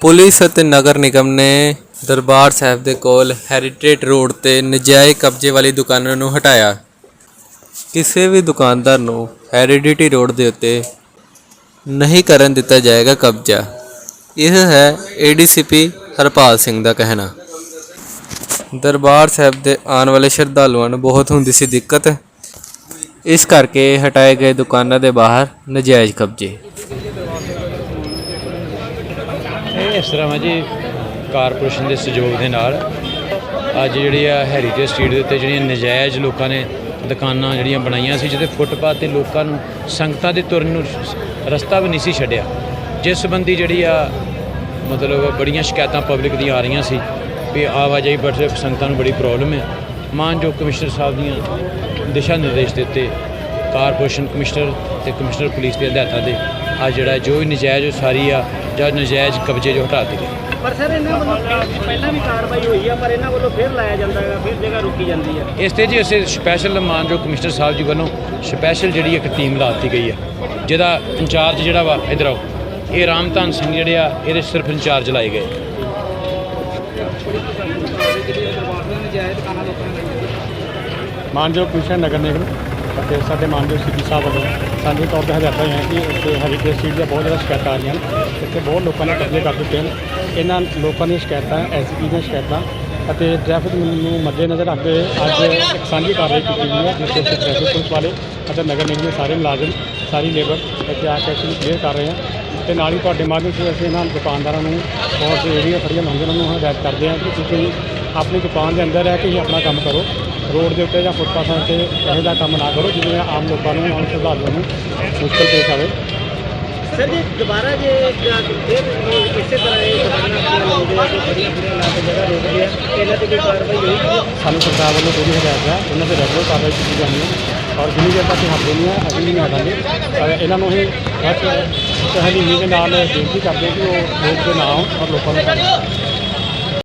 Police ਅਤੇ ਨਗਰ ਨਿਗਮ ਨੇ ਦਰਬਾਰ ਸਾਹਿਬ ਦੇ ਕੋਲ ਹੈਰੀਟੇਜ ਰੋਡ ਤੇ ਨਜਾਇਜ਼ ਕਬਜ਼ੇ ਵਾਲੀ ਦੁਕਾਨਾਂ ਨੂੰ ਹਟਾਇਆ। ਕਿਸੇ ਵੀ ਦੁਕਾਨਦਾਰ ਨੂੰ ਹੈਰੀਟੇਜ ਰੋਡ ਦੇ ਉੱਤੇ ਨਹੀਂ ਕਰਨ ਦਿੱਤਾ ਜਾਏਗਾ ਕਬਜ਼ਾ। ਇਹ ਹੈ ਏਡੀਸੀਪੀ ਹਰਪਾਲ ਸਿੰਘ ਦਾ ਕਹਿਣਾ। ਦਰਬਾਰ ਸਾਹਿਬ ਦੇ ਆਉਣ ਵਾਲੇ ਸ਼ਰਧਾਲੂਆਂ ਨੂੰ ਬਹੁਤ ਹੁੰਦੀ ਸੀ ਦਿੱਕਤ। ਇਸ ਕਰਕੇ ਹਟਾਏ ਗਏ ਦੁਕਾਨਾਂ ਦੇ ਬਾਹਰ ਨਜਾਇਜ਼ ਕਬਜ਼ੇ। ਇਹ ਇਸ ਤਰ੍ਹਾਂ ਵਾ ਜੀ, ਕਾਰਪੋਰੇਸ਼ਨ ਦੇ ਸਹਿਯੋਗ ਦੇ ਨਾਲ ਅੱਜ ਜਿਹੜੀ ਆ ਹੈਰੀਟੇਜ ਸਟਰੀਟ ਦੇ ਉੱਤੇ ਜਿਹੜੀਆਂ ਨਜਾਇਜ਼ ਲੋਕਾਂ ਨੇ ਦੁਕਾਨਾਂ ਜਿਹੜੀਆਂ ਬਣਾਈਆਂ ਸੀ, ਜਿਹਦੇ ਫੁੱਟਪਾਥ ਤੇ ਲੋਕਾਂ ਨੂੰ ਸੰਗਤਾਂ ਦੇ ਤੁਰਨ ਨੂੰ ਰਸਤਾ ਵੀ ਨਹੀਂ ਸੀ ਛੱਡਿਆ। ਜਿਸ ਸੰਬੰਧੀ ਜਿਹੜੀ ਆ ਮਤਲਬ ਬੜੀਆਂ ਸ਼ਿਕਾਇਤਾਂ ਪਬਲਿਕ ਦੀਆਂ ਆ ਰਹੀਆਂ ਸੀ ਵੀ ਆਵਾਜਾਈ ਬੜੇ ਸੰਗਤਾਂ ਨੂੰ ਬੜੀ ਪ੍ਰੋਬਲਮ ਹੈ ਮਾਨਯੋਗ ਕਮਿਸ਼ਨਰ ਸਾਹਿਬ ਦੀਆਂ ਦਿਸ਼ਾ ਨਿਰਦੇਸ਼ ਦੇ ਉੱਤੇ ਕਾਰਪੋਰੇਸ਼ਨ ਕਮਿਸ਼ਨਰ ਤੇ ਕਮਿਸ਼ਨਰ ਪੁਲਿਸ ਦੇ ਹਦਾਇਤਾਂ ਦੇ ਆ ਜਿਹੜਾ ਜੋ ਵੀ ਨਜਾਇਜ਼ ਉਹ ਸਾਰੀ ਆ ਜਾਂ ਨਜਾਇਜ਼ ਕਬਜ਼ੇ ਜੋ ਹਟਾ ਦਿੱਤੇ ਪਰ ਸਰ ਇਹਨਾਂ ਵੱਲੋਂ ਪਹਿਲਾਂ ਵੀ ਕਾਰਵਾਈ ਹੋਈ ਆ ਪਰ ਇਹਨਾਂ ਵੱਲੋਂ ਫਿਰ ਲਾਇਆ ਜਾਂਦਾ ਹੈਗਾ ਫਿਰ ਜਗ੍ਹਾ ਰੋਕੀ ਜਾਂਦੀ ਹੈ ਇਸ ਤੇ ਜੀ ਅਸੀਂ ਸਪੈਸ਼ਲ ਮਾਨਯੋਗ ਕਮਿਸ਼ਨਰ ਸਾਹਿਬ ਜੀ ਵੱਲੋਂ ਸਪੈਸ਼ਲ ਜਿਹੜੀ ਇੱਕ ਟੀਮ ਲਾ ਦਿੱਤੀ ਗਈ ਹੈ ਜਿਹਦਾ ਇੰਚਾਰਜ ਜਿਹੜਾ ਵਾ ਇਧਰ ਆਓ। ਇਹ ਰਾਮਧਨ ਸਿੰਘ ਜਿਹੜੇ ਆ ਇਹਦੇ ਸਿਰਫ ਇੰਚਾਰਜ ਲਾਏ ਗਏ। ਮਾਨਯੋਗ ਕਮਿਸ਼ਨ ਨਗਰ ਨਿਗਮ। ਅਤੇ ਸਾਡੇ ਮਾਨਯੋਗ ਸੀਪੀ ਸਾਹਿਬ ਵੱਲੋਂ ਸਾਨੂੰ ਤੌਰ ਤੇ ਹਦਾਇਤਾਂ ਹੋਈਆਂ ਕਿ ਇੱਥੇ ਹੈਰੀਟੇਜ ਸਟਰੀਟ ਦੀਆਂ ਬਹੁਤ ਜ਼ਿਆਦਾ ਸ਼ਿਕਾਇਤਾਂ ਆ ਰਹੀਆਂ ਹਨ ਇੱਥੇ ਬਹੁਤ ਲੋਕਾਂ ਨੇ ਕਬਜ਼ੇ ਕਰ ਦਿੱਤੇ ਹਨ ਇਹਨਾਂ ਲੋਕਾਂ ਦੀਆਂ ਸ਼ਿਕਾਇਤਾਂ ਐਸਪੀ ਦੀਆਂ ਸ਼ਿਕਾਇਤਾਂ ਅਤੇ ਟ੍ਰੈਫਿਕ ਨੂੰ ਮੱਦੇਨਜ਼ਰ ਰੱਖਦੇ ਹੋਏ ਅੱਜ ਇੱਕ ਸਾਂਝੀ ਕਾਰਵਾਈ ਕੀਤੀ ਗਈ ਹੈ, ਜਿਸ ਵਿੱਚ ਟ੍ਰੈਫਿਕ ਪੁਲਿਸ ਵਾਲੇ ਅਤੇ ਨਗਰ ਨਿਗਮ ਦੇ ਸਾਰੇ ਮੁਲਾਜ਼ਮ, ਸਾਰੀ ਲੇਬਰ ਇੱਥੇ ਆ ਕੇ ਐਕਚੁਅਲੀ ਕਲੀਅਰ ਕਰ ਰਹੇ ਹਾਂ ਤੇ ਨਾਲ ਹੀ ਤੁਹਾਡੇ ਮਾਧਿਅਮ ਤੋਂ ਅਸੀਂ ਇਹਨਾਂ ਦੁਕਾਨਦਾਰਾਂ ਨੂੰ ਬਹੁਤ ਸੇ ਏਰੀਆ ਖੜੀਆਂ ਹੁੰਦੀਆਂ ਉਹਨਾਂ ਨੂੰ ਹਦਾਇਤ ਕਰਦੇ ਹਾਂ ਕਿ ਤੁਸੀਂ ਆਪਣੀ ਦੁਕਾਨ ਦੇ ਅੰਦਰ ਰਹਿ ਕੇ ਹੀ ਆਪਣਾ ਕੰਮ ਕਰੋ। ਰੋਡ ਦੇ ਉੱਤੇ ਜਾਂ ਫੁੱਟਪਾਥਾਂ ਤੇ ਇਹੋ ਜਿਹਾ ਕੰਮ ਨਾ ਕਰੋ ਜਿਵੇਂ ਆਮ ਲੋਕਾਂ ਨੂੰ ਆਮ ਸ਼ਰਧਾਲੂਆਂ ਨੂੰ ਮੁਸ਼ਕਲ ਪੇਸ਼ ਆਵੇ। ਸਰ ਜੀ ਦੁਬਾਰਾ ਜੇ ਫਿਰ ਇਸੇ ਤਰ੍ਹਾਂ ਇਹ ਦੁਕਾਨਾਂ ਆਪਣੀਆਂ ਲਾਉਂਦੇ ਆ ਕਿ ਬੜੀਆਂ ਬੜੀਆਂ ਲਾ ਕੇ ਜਗ੍ਹਾ ਰੋਕਦੇ ਆ ਇਹਨਾਂ ਤੇ ਕੋਈ ਕਾਰਵਾਈ ਹੋਈ ਸਾਨੂੰ ਸਰਕਾਰ ਵੱਲੋਂ ਪੂਰੀ ਹਦਾਇਤ ਹੈ ਉਹਨਾਂ ਤੇ ਰੈਗੂਲਰ ਕਾਰਵਾਈ ਕੀਤੀ ਜਾਣੀ ਹੈ। ਔਰ ਜਿੰਨੀ ਦੇਰ ਤੱਕ ਇਹ ਹਟਦੇ ਨਹੀਂ ਹੈ ਅਸੀਂ ਨਹੀਂ ਹਟਾਂਗੇ। ਇਹਨਾਂ ਨੂੰ ਹੀ ਬਹੁਤ ਸਹਲੀਮੀ ਦੇ ਨਾਲ ਬੇਨਤੀ ਕਰਦੇ ਕਿ ਉਹ ਰੋਡ ਤੇ ਨਾ ਆਉਣ ਔਰ ਲੋਕਾਂ ਨੂੰ